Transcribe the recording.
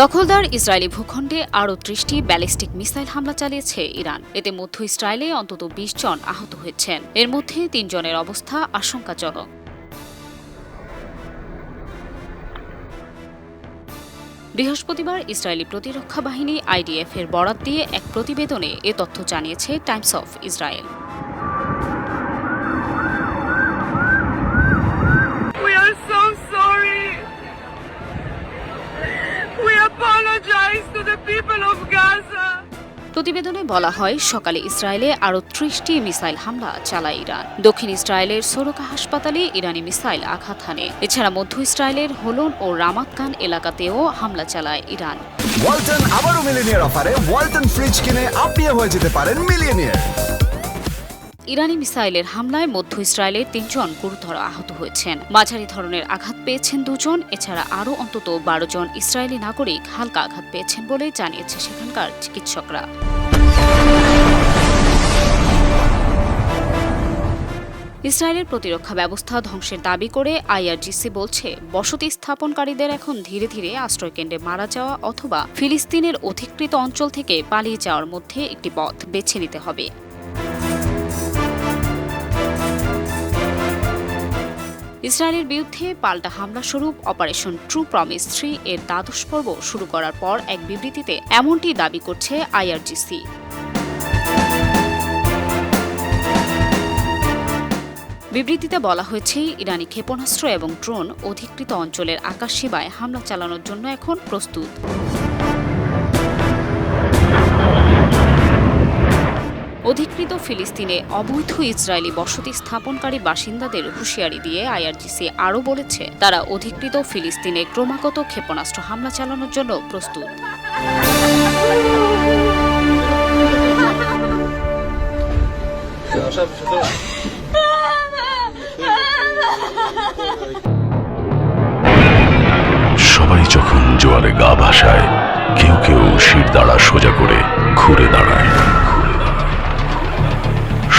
দখলদার ইসরায়েলি ভূখণ্ডে আরও ত্রিশটি ব্যালিস্টিক মিসাইল হামলা চালিয়েছে ইরান। এতে মধ্য ইসরায়েলে অন্তত বিশ জন আহত হয়েছেন। এর মধ্যে তিনজনের অবস্থা আশঙ্কাজনক। বৃহস্পতিবার ইসরায়েলি প্রতিরক্ষা বাহিনী আইডিএফ এর বরাত দিয়ে এক প্রতিবেদনে এ তথ্য জানিয়েছে টাইমস অফ ইসরায়েল। প্রতিবেদনে বলা হয় সকালে ইসরায়েলে আরও ত্রিশটি মিসাইল হামলা চালায় ইরান। দক্ষিণ ইসরায়েলের সোরকা হাসপাতালে ইরানি মিসাইল আঘাত হানে। এছাড়া মধ্য ইসরায়েলের হোলন ও রামাতকান এলাকাতেও হামলা চালায় ইরান। ওয়ালটন আবারও মিলিনিয়ার অফারে ওয়ালটন ফ্রিজ কিনে আপনিও হয়ে যেতে পারেন মিলিয়নিয়ার। ইরানি মিসাইলের হামলায় মধ্য ইসরায়েলের তিনজন গুরুতর আহত হয়েছেন। মাঝারি ধরনের আঘাত পেয়েছেন দুজন, এছাড়া আরও অন্তত বারো জন ইসরায়েলি নাগরিক হালকা আঘাত পেয়েছেন বলে জানিয়েছে সেখানকার চিকিৎসকরা। ইসরায়েলের প্রতিরক্ষা ব্যবস্থা ধ্বংসের দাবি করে আইআরজিসি বলছে, বসতি স্থাপনকারীদের এখন ধীরে ধীরে আশ্রয়কেন্দ্রে মারা যাওয়া অথবা ফিলিস্তিনের অধিকৃত অঞ্চল থেকে পালিয়ে যাওয়ার মধ্যে একটি পথ বেছে নিতে হবে। ইসরায়েলের বিরুদ্ধে পাল্টা হামলা স্বরূপ অপারেশন ট্রু প্রমিস থ্রি এর দ্বাদশ পর্ব শুরু করার পর এক বিবৃতিতে এমনটি দাবি করছে আইআরজিসি। বিবৃতিতে বলা হয়েছে, ইরানি ক্ষেপণাস্ত্র এবং ড্রোন অধিকৃত অঞ্চলের আকাশ সীমায় হামলা চালানোর জন্য এখন প্রস্তুত। অধিকৃত ফিলিস্তিনে অবৈধ ইসরায়েলি বসতি স্থাপনকারী বাসিন্দাদের হুঁশিয়ারি দিয়ে আইআরজিসি আরও বলেছে, তারা অধিকৃত ফিলিস্তিনে ক্রমাগত ক্ষেপণাস্ত্র হামলা চালানোর জন্য প্রস্তুত। সবাই যখন জোয়ারে গা ভাসায়, কেউ কেউ শির দাঁড়া সোজা করে ঘুরে দাঁড়ায়।